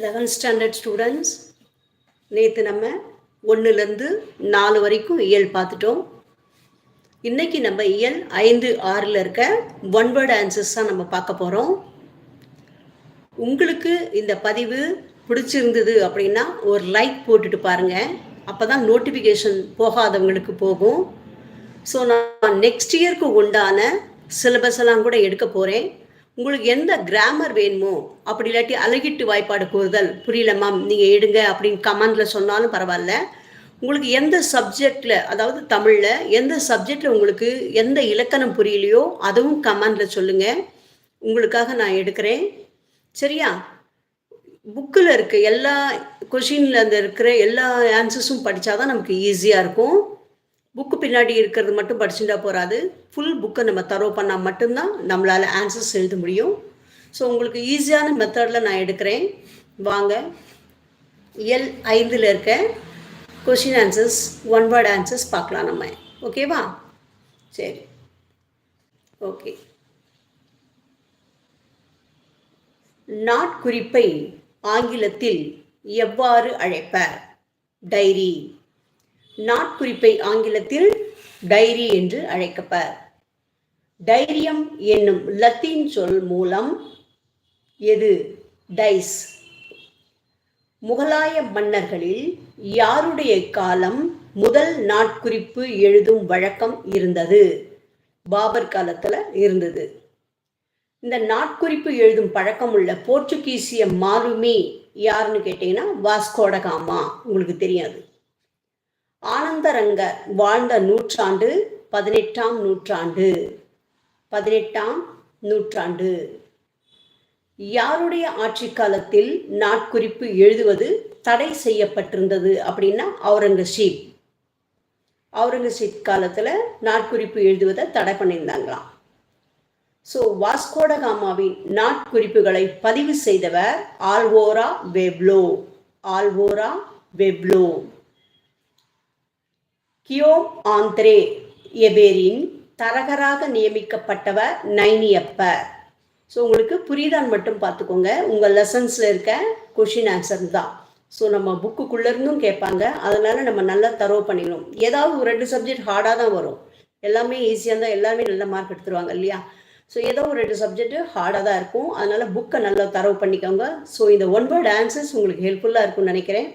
Eleventh standard students நேற்று நம்ம ஒன்றுலேருந்து நாலு வரைக்கும் இயல் பார்த்துட்டோம். இன்னைக்கு நம்ம இயல் ஐந்து ஆறில் இருக்க ஒன் வேர்ட் ஆன்சர்ஸ் தான் நம்ம பார்க்க போகிறோம் உங்களுக்கு இந்த பதிவு பிடிச்சிருந்தது அப்படின்னா ஒரு லைக் போட்டுட்டு பாருங்கள் அப்போ தான் நோட்டிஃபிகேஷன் போகாதவங்களுக்கு போகும். ஸோ நான் நெக்ஸ்ட் இயர்க்கு உண்டான சிலபஸ் எல்லாம் கூட எடுக்க போகிறேன் உங்களுக்கு எந்த கிராமர் வேணுமோ அப்படி இல்லாட்டி அழகிட்டு வாய்ப்பாடு கூறுதல் புரியல மேம் நீங்கள் எடுங்க அப்படின்னு கமெண்டில் சொன்னாலும் பரவாயில்ல. உங்களுக்கு எந்த சப்ஜெக்டில் அதாவது தமிழில் எந்த சப்ஜெக்டில் உங்களுக்கு எந்த இலக்கணம் புரியலையோ அதுவும் கமெண்டில் சொல்லுங்கள் உங்களுக்காக நான் எடுக்கிறேன். சரியா? புக்கில் இருக்க எல்லா கொஷினில் அந்த இருக்கிற எல்லா ஆன்சர்ஸும் படித்தா தான் நமக்கு ஈஸியாக இருக்கும். புக்கு பின்னாடி இருக்கிறது மட்டும் படிச்சுட்டா போகாது ஃபுல் புக்கை நம்ம தரோ பண்ணால் மட்டும்தான் நம்மளால் ஆன்சர்ஸ் எழுத முடியும். ஸோ உங்களுக்கு ஈஸியான மெத்தடில் நான் எடுக்கிறேன். வாங்க. எல் ஐந்தில் இருக்க question answers one word answers பார்க்கலாம் நம்ம. ஓகேவா சரி. ஓகே நாட்குறிப்பை ஆங்கிலத்தில் எவ்வாறு அழைப்பர்? டைரி நாட்குறிப்பை ஆங்கிலத்தில் டைரி என்று அழைக்கப்பர். டைரியம் என்னும் லத்தீன் சொல் மூலம் எது? டைஸ். முகலாய மன்னர்களில் யாருடைய காலம் முதல் நாட்குறிப்பு எழுதும் வழக்கம் இருந்தது? பாபர் காலத்துல இருந்தது. இந்த நாட்குறிப்பு எழுதும் பழக்கம் உள்ள போர்ச்சுகீசிய மாலுமி யாருன்னு கேட்டீங்கன்னா வாஸ்கோடகாமா உங்களுக்கு தெரியாது. ஆனந்தரங்கர் வாழ்ந்த நூற்றாண்டு பதினெட்டாம் நூற்றாண்டு. பதினெட்டாம் நூற்றாண்டு. யாருடைய ஆட்சி காலத்தில் நாட்குறிப்பு எழுதுவது தடை செய்யப்பட்டிருந்தது அப்படின்னா அவுரங்கசீப். அவுரங்கசீப் காலத்தில் நாட்குறிப்பு எழுதுவதை தடை பண்ணியிருந்தாங்களாம். ஸோ வாஸ்கோடகாமாவின் நாட்குறிப்புகளை பதிவு செய்தவர் ஆல்வோரா வெப்லோ ஆல்வோரா வெப்லோ கியோம் ஆந்திரே எபேரின் தரகராக நியமிக்கப்பட்டவர் நைனியப்பர் ஸோ உங்களுக்கு புரியுதான் மட்டும் பார்த்துக்கோங்க. உங்கள் லெசன்ஸில் இருக்க கொஷின் ஆன்சர் தான். ஸோ நம்ம புக்குக்குள்ளே இருந்தும் கேட்பாங்க. அதனால நம்ம நல்லா தரவு பண்ணிடணும். ஏதாவது ஒரு ரெண்டு சப்ஜெக்ட் ஹார்டாக தான் வரும். எல்லாமே ஈஸியாக இருந்தால் எல்லாமே நல்ல மார்க் எடுத்துருவாங்க இல்லையா? ஸோ ஏதோ ஒரு ரெண்டு சப்ஜெக்ட் ஹார்டாக தான் இருக்கும். அதனால் புக்கை நல்லா தரவு பண்ணிக்கோங்க. ஸோ இந்த ஒன் வேர்ட் ஆன்சர்ஸ் உங்களுக்கு ஹெல்ப்ஃபுல்லாக இருக்கும்னு நினைக்கிறேன்.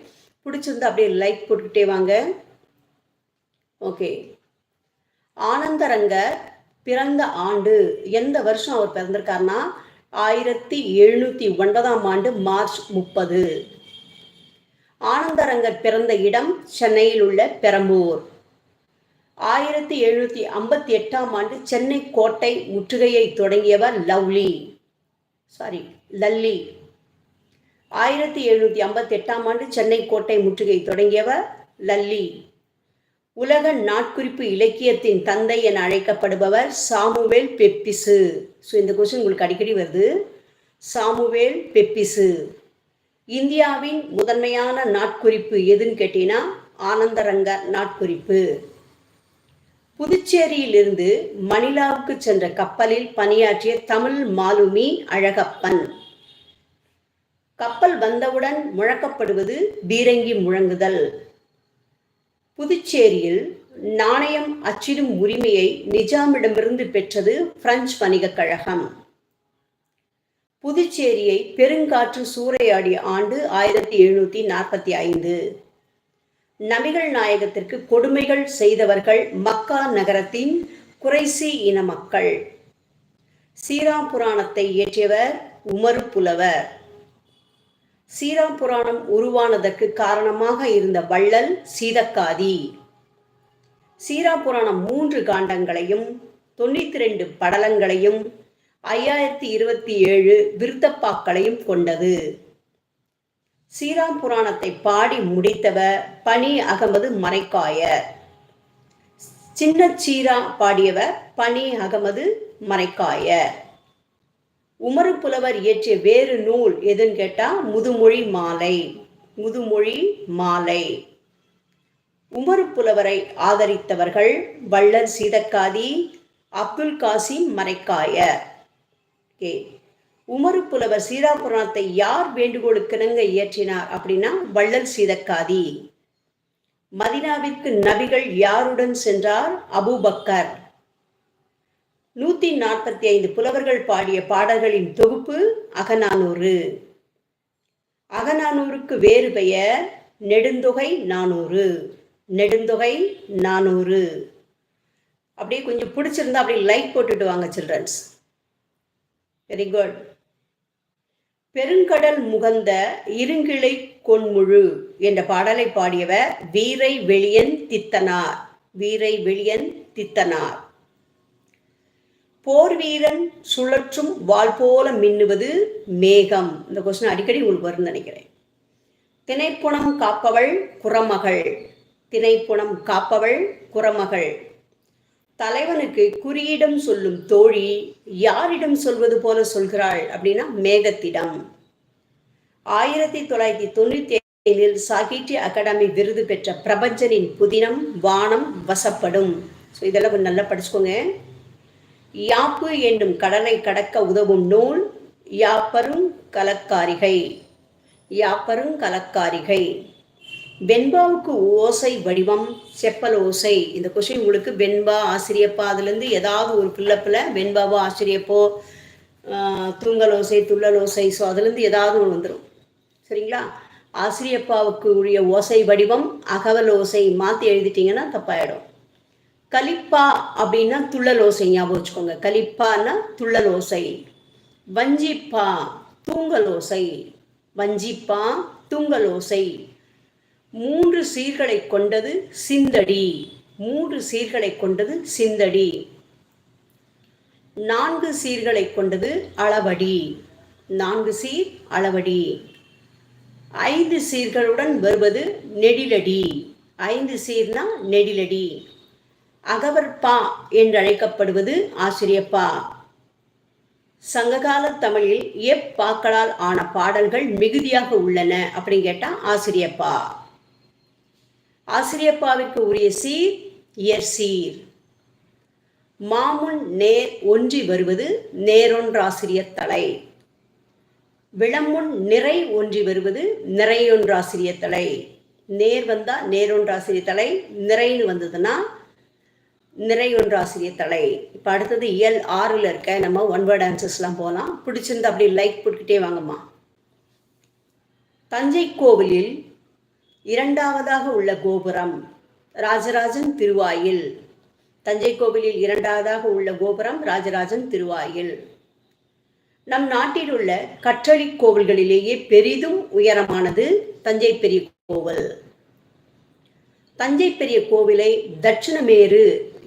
பிடிச்சிருந்தா அப்படியே லைக் போட்டுக்கிட்டே வாங்க. ஓகே. ஆனந்தரங்கர் பிறந்த ஆண்டு எந்த வருஷம் அவர் பிறந்திருக்காருன்னா? ஆயிரத்தி எழுநூற்றி ஒன்பதாம் ஆண்டு மார்ச் முப்பது. ஆனந்தரங்கர் பிறந்த இடம் சென்னையில் உள்ள பெரம்பூர். ஆயிரத்தி எழுநூற்றி ஐம்பத்தி எட்டாம் ஆண்டு சென்னை கோட்டை முற்றுகையை தொடங்கியவர் லவ்லி. Sorry Lally. ஆயிரத்தி எழுநூற்றி ஐம்பத்தி எட்டாம் ஆண்டு சென்னை கோட்டை முற்றுகை தொடங்கியவர் லல்லி. உலக நாட்குறிப்பு இலக்கியத்தின் தந்தை என அழைக்கப்படுபவர் சாமுவேல் பெப்பிசு. ஸோ இந்த கொஸ்டின் உங்களுக்கு அடிக்கடி வருது. Samuel Pepys. இந்தியாவின் முதன்மையான நாட்குறிப்பு எதுன்னு கேட்டீங்கன்னா ஆனந்தரங்க நாட்குறிப்பு. புதுச்சேரியிலிருந்து மணிலாவுக்கு சென்ற கப்பலில் பணியாற்றிய தமிழ் மாலுமி அழகப்பன். கப்பல் வந்தவுடன் முழக்கப்படுவது பீரங்கி முழங்குதல். புதுச்சேரியில் நாணயம் அச்சிடும் உரிமையை நிஜாமிடமிருந்து பெற்றது பிரெஞ்சு வணிகக் கழகம். புதுச்சேரியை பெருங்காற்று சூறையாடிய ஆண்டு ஆயிரத்தி எழுநூத்தி நாற்பத்தி ஐந்து. நபிகள் நாயகத்திற்கு கொடுமைகள் செய்தவர்கள் மக்கா நகரத்தின் குறைசி இன மக்கள். சீராம் புராணத்தை இயற்றியவர் உமரு புலவர். சீராம் புராணம் உருவானதற்கு காரணமாக இருந்த வள்ளல் சீதக்காதி. சீராம் புராணம் மூன்று காண்டங்களையும் தொண்ணூத்தி ரெண்டு படலங்களையும் ஐயாயிரத்தி இருபத்தி ஏழு விருத்தப்பாக்களையும் கொண்டது. சீராம் புராணத்தை பாடி முடித்தவர் பனி அகமது மறைக்காயர். சின்ன சீரா பாடியவர் பனி அகமது மறைக்காயர். உமரு புலவர் இயற்றிய வேறு நூல் எதுன்னு கேட்டா முதுமொழி மாலை. முதுமொழி மாலை. உமரு புலவரை ஆதரித்தவர்கள் வள்ளல் சீதக்காதி அப்துல் காசிம் மரைக்காயர் ஓகே. உமரு புலவர் சீராபுராணத்தை யார் வேண்டுகோளுக்கிணங்க இயற்றினார் அப்படின்னா வள்ளல் சீதக்காதி. மதினாவிற்கு நபிகள் யாருடன் சென்றார்? அபூபக்கர். நூத்தி நாற்பத்தி ஐந்து புலவர்கள் பாடிய பாடல்களின் தொகுப்பு அகநானூறு. அகநானூறுக்கு வேறு பெயர் நெடுந்தொகை நானூறு. நெடுந்தொகை நானூறு. அப்படியே கொஞ்சம் பிடிச்சிருந்தா அப்படியே லைக் போட்டுட்டு வாங்க சில்ட்ரன்ஸ் வெரி குட் பெருங்கடல் முகந்த இருங்கிளை கொன்முழு என்ற பாடலை பாடியவர் வீரை வெளியன் தித்தனார். வீரை வெளியன் தித்தனார். போர் வீரன் சுழற்றும் வாள் போல மின்னுவது மேகம். இந்த கொஸ்டின் அடிக்கடி உங்களுக்கு வரும்னு நினைக்கிறேன். திணைப்புணம் காப்பவள் குறமகள். திணைப்புணம் காப்பவள் குறமகள். தலைவனுக்கு குறியிடம் சொல்லும் தோழி யாரிடம் சொல்வது போல சொல்கிறாள் அப்படின்னா மேகத்திடம். ஆயிரத்தி தொள்ளாயிரத்தி தொண்ணூத்தி ஏழில் சாகித்ய அகாடமி விருது பெற்ற பிரபஞ்சனின் புதினம் வானம் வசப்படும். ஸோ இதெல்லாம் கொஞ்சம் நல்லா படிச்சுக்கோங்க. யாப்பு என்னும் கடலை கடக்க உதவும் நூல் யாப்பரும் கலக்காரிகை. யாப்பரும் கலக்காரிகை. வெண்பாவுக்கு ஓசை வடிவம் செப்பல் ஓசை. இந்த கொஸ்டின் உங்களுக்கு வெண்பா ஆசிரியப்பா அதுலேருந்து ஏதாவது ஒரு பிள்ளப்பில் வெண்பாவோ ஆசிரியப்போ தூங்கல் ஓசை துள்ளல் ஓசை ஸோ அதுலேருந்து ஏதாவது ஒன்று வந்துடும் சரிங்களா? ஆசிரியப்பாவுக்கு உரிய ஓசை வடிவம் அகவல் ஓசை மாற்றி எழுதிட்டிங்கன்னா தப்பாயிடும். கலிப்பா அப்படின்னா துள்ளல் ஓசை ஞாபகம் வச்சுக்கோங்க. கலிப்பான்னா துள்ளல் ஓசை. வஞ்சிப்பா தூங்கல் ஓசை. வஞ்சிப்பா தூங்கல் ஓசை. மூன்று சீர்களை கொண்டது சிந்தடி. மூன்று சீர்களை கொண்டது சிந்தடி. நான்கு சீர்களை கொண்டது அளவடி. நான்கு சீர் அளவடி. ஐந்து சீர்களுடன் வருவது நெடிலடி. ஐந்து சீர்னா நெடிலடி. அகவற்பா என்று அழைக்கப்படுவது ஆசிரியப்பா. சங்ககால தமிழில் எப்பாக்களால் ஆன பாடல்கள் மிகுதியாக உள்ளன அப்படின்னு கேட்டா ஆசிரியப்பா. ஆசிரியப்பாவிற்கு உரிய சீர் இயற் சீர். மாமுன் நேர் ஒன்றி வருவது நேரொன்றாசிரியர் தலை. விளமுன் நிறை ஒன்றி வருவது நிறையொன்றாசிரியர் தலை. நேர் வந்தா நேரொன்றாசிரியர் தலை நிறைன்னு வந்ததுன்னா நிறையொன்றாசிரியர் தலை இப்போ அடுத்தது இயல் ஆறில் இருக்க நம்ம ஒன் வேர்ட் ஆன்சர்ஸ்லாம் போகலாம் பிடிச்சிருந்து அப்படி லைக் போட்டுக்கிட்டே வாங்கம்மா. தஞ்சை கோவிலில் இரண்டாவதாக உள்ள கோபுரம் ராஜராஜன் திருவாயில். தஞ்சை கோவிலில் இரண்டாவதாக உள்ள கோபுரம் ராஜராஜன் திருவாயில். நம் நாட்டில் உள்ள கற்றளி கோவில்களிலேயே பெரிதும் உயரமானது தஞ்சை பெரிய கோவில். தஞ்சை பெரிய கோவிலை தட்சிணமேரு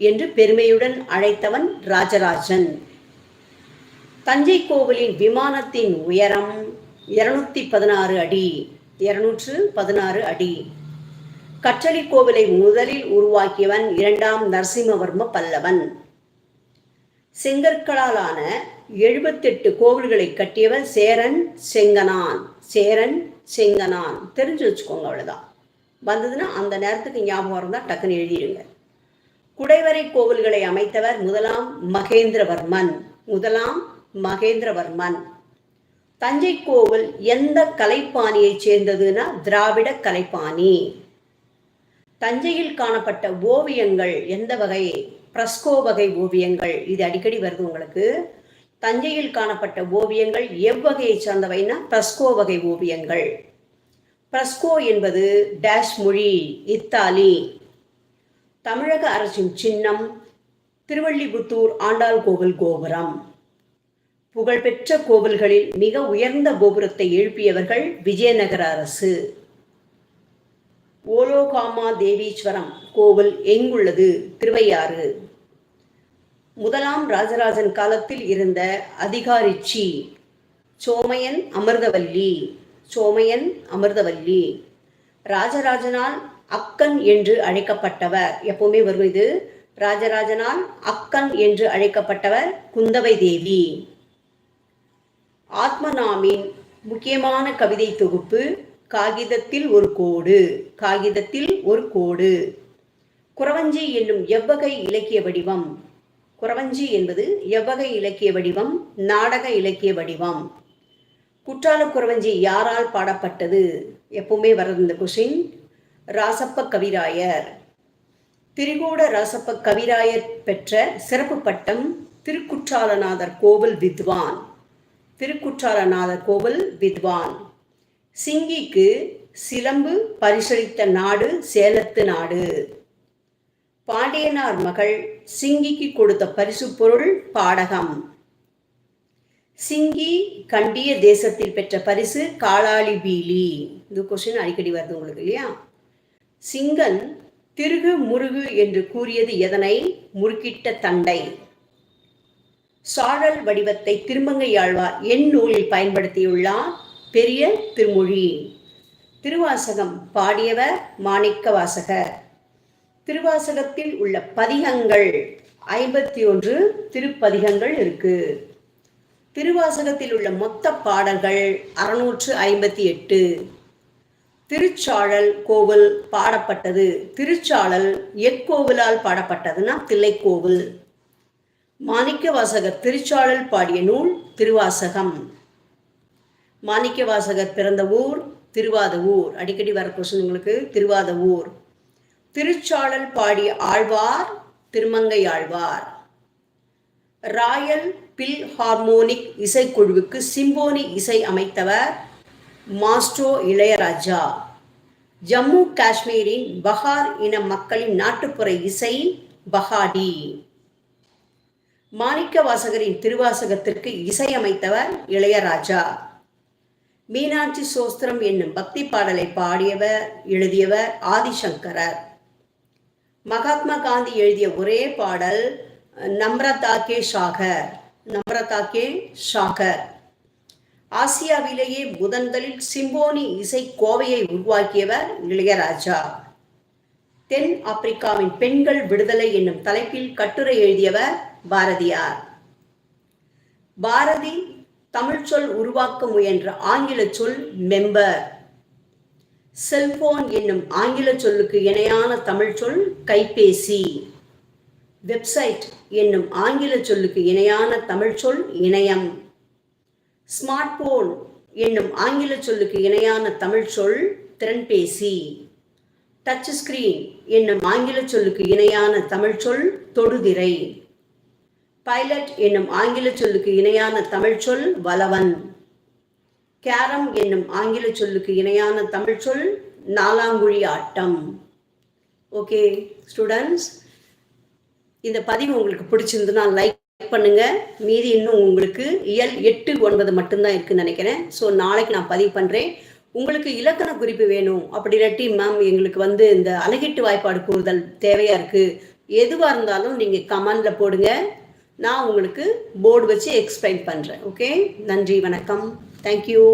என்று பெருமையுடன் அழைத்தவன் ராஜராஜன். தஞ்சை கோவிலின் விமானத்தின் உயரம் இருநூத்தி பதினாறு அடி இருநூற்று பதினாறு அடி. கற்றளி கோவிலை முதலில் உருவாக்கியவன் இரண்டாம் நரசிம்மவர்ம பல்லவன். செங்கற்களாலான எழுபத்தெட்டு கோவில்களை கட்டியவன் சேரன் செங்கனான் சேரன் செங்கனான் தெரிஞ்சு வச்சுக்கோங்க அவ்வளோதான் வந்ததுன்னா அந்த நேரத்துக்கு ஞாபகம் இருந்தால் டக்குன்னு எழுதிடுங்க. குடைவரை கோவில்களை அமைத்தவர் முதலாம் மகேந்திரவர்மன். முதலாம் மகேந்திரவர்மன். தஞ்சை கோவில் எந்த கலைப்பாணியை சேர்ந்ததுன்னா திராவிட கலைப்பாணி. தஞ்சையில் காணப்பட்ட ஓவியங்கள் எந்த வகை? பிரஸ்கோ வகை ஓவியங்கள். இது அடிக்கடி வருது உங்களுக்கு. தஞ்சையில் காணப்பட்ட ஓவியங்கள் எவ்வகையை சார்ந்தவைன்னா பிரஸ்கோ வகை ஓவியங்கள். பிரஸ்கோ என்பது டேஷ் மொழி இத்தாலி. தமிழக அரசின் சின்னம் திருவள்ளிபுத்தூர் ஆண்டாள் கோவில் கோபுரம். புகழ்பெற்ற கோவில்களில் மிக உயர்ந்த கோபுரத்தை எழுப்பியவர்கள் விஜயநகர அரசு. ஓலோகாமா தேவீஸ்வரம் கோவில் எங்குள்ளது? திருவையாறு. முதலாம் ராஜராஜன் காலத்தில் இருந்த அதிகாரிச்சி சோமையன் அமிர்தவல்லி. சோமையன் அமிர்தவல்லி. ராஜராஜனால் அக்கன் என்று அழைக்கப்பட்டவர். எப்பவுமே வரும் இது? ராஜராஜனால் அக்கன் என்று அழைக்கப்பட்டவர் குந்தவை தேவி. ஆத்மநாமின் முக்கியமான கவிதை தொகுப்பு காகிதத்தில் ஒரு கோடு காகிதத்தில் ஒரு கோடு. குறவஞ்சி என்னும் எவ்வகை இலக்கிய வடிவம். குறவஞ்சி என்பது எவ்வகை இலக்கிய வடிவம் நாடக இலக்கிய வடிவம். குற்றால குறவஞ்சி யாரால் பாடப்பட்டது? எப்பவுமே வர்றது இந்த கொஷின் ராசப்ப கவிராயர் திரிகூட ராசப்ப கவிராயர் பெற்ற சிறப்பு பட்டம் திருக்குற்றாலநாதர் கோவில் வித்வான். திருக்குற்றாலநாதர் கோவில் வித்வான். சிங்கிக்கு சிலம்பு பரிசளித்த நாடு சேலத்து நாடு. பாண்டியனார் மகள் சிங்கிக்கு கொடுத்த பரிசு பொருள் பாடகம். சிங்கி கண்டிய தேசத்தில் பெற்ற பரிசு காளாளி பீலி. இந்த கொஸ்டின் அடிக்கடி வருது உங்களுக்கு இல்லையா? சிங்கன் திருகு முருகு என்று கூறியது எதனை? முறுக்கிட்ட தண்டை. சாழல் வடிவத்தை திருமங்கையாழ்வார் என் நூலில் பயன்படுத்தியுள்ளார் பெரிய திருமொழி. திருவாசகம் பாடியவர் மாணிக்க வாசகர் திருவாசகத்தில் உள்ள பதிகங்கள் ஐம்பத்தி ஒன்று திருப்பதிகங்கள் இருக்கு. திருவாசகத்தில் உள்ள மொத்த பாடல்கள் அறுநூற்று ஐம்பத்தி எட்டு. திருச்சாழல் கோவில் பாடப்பட்டது. திருச்சாழல் எக்கோவிலால் பாடப்பட்டதுன்னா தில்லைக்கோவில். மாணிக்க வாசகர் திருச்சாழல் பாடிய நூல் திருவாசகம். மாணிக்க வாசகர் பிறந்த ஊர் திருவாத ஊர் அடிக்கடி வர கொஸ்டின் உங்களுக்கு திருவாத ஊர் திருச்சாழல் பாடிய ஆழ்வார் Thirumangai Alvar. Royal bill harmonic இசைக்குழுவுக்கு சிம்போனி இசை அமைத்தவர் மாஸ்ட்ரோ இளையராஜா. ஜம்மு காஷ்மீரின் பஹார் இன மக்களின் நாட்டுப்புற இசை பஹாடி. மாணிக்க வாசகரின் திருவாசகத்திற்கு இசையமைத்தவர் இளையராஜா. மீனாட்சி சோஸ்திரம் என்னும் பக்தி பாடலை பாடியவர் எழுதியவர் ஆதிசங்கரர். மகாத்மா காந்தி எழுதிய ஒரே பாடல் நம்ரதா கே ஷாகர் நம்ரதா கே ஷாகர் ஆசியாவிலேயே முதன்தலில் சிம்போனி இசை கோவையை உருவாக்கியவர் இளையராஜா. தென் ஆப்பிரிக்காவின் பெண்கள் விடுதலை என்னும் தலைப்பில் கட்டுரை எழுதியவர் பாரதியார். பாரதி தமிழ் சொல் உருவாக்க முயன்ற ஆங்கில சொல் மெம்பர். செல்போன் என்னும் ஆங்கில சொல்லுக்கு இணையான தமிழ் சொல் கைபேசி. வெப்சைட் என்னும் ஆங்கில சொல்லுக்கு இணையான தமிழ் சொல் இணையம். ஸ்மார்ட் போன் என்னும் ஆங்கில சொல்லுக்கு இணையான தமிழ் சொல் திறன்பேசி. டச் ஸ்கிரீன் என்னும் ஆங்கில சொல்லுக்கு இணையான தமிழ் சொல் தொடுதிரை. பைலட் என்னும் ஆங்கில சொல்லுக்கு இணையான தமிழ் சொல் வலவன் கேரம் என்னும் ஆங்கில சொல்லுக்கு இணையான தமிழ் சொல் நாலாங்குழி ஆட்டம். ஓகே ஸ்டூடெண்ட்ஸ் இந்த பதிவு உங்களுக்கு பிடிச்சிருந்ததுன்னா லைக் பண்ணுங்க. மீதி இன்னும் உங்களுக்கு இயல் எட்டு ஒன்பது மட்டும்தான் இருக்குன்னு நினைக்கிறேன். ஸோ நாளைக்கு நான் பதிவு பண்ணுறேன் உங்களுக்கு இலக்கண குறிப்பு வேணும் அப்படி இல்லாட்டி மேம் எங்களுக்கு வந்து இந்த அழகிட்டு வாய்ப்பாடு கூறுதல் தேவையா இருக்கு. எதுவாக இருந்தாலும் நீங்கள் கமெண்டில் போடுங்க. நான் உங்களுக்கு போர்டு வச்சு எக்ஸ்பிளைன் பண்ணுறேன் ஓகே நன்றி வணக்கம். தேங்க்யூ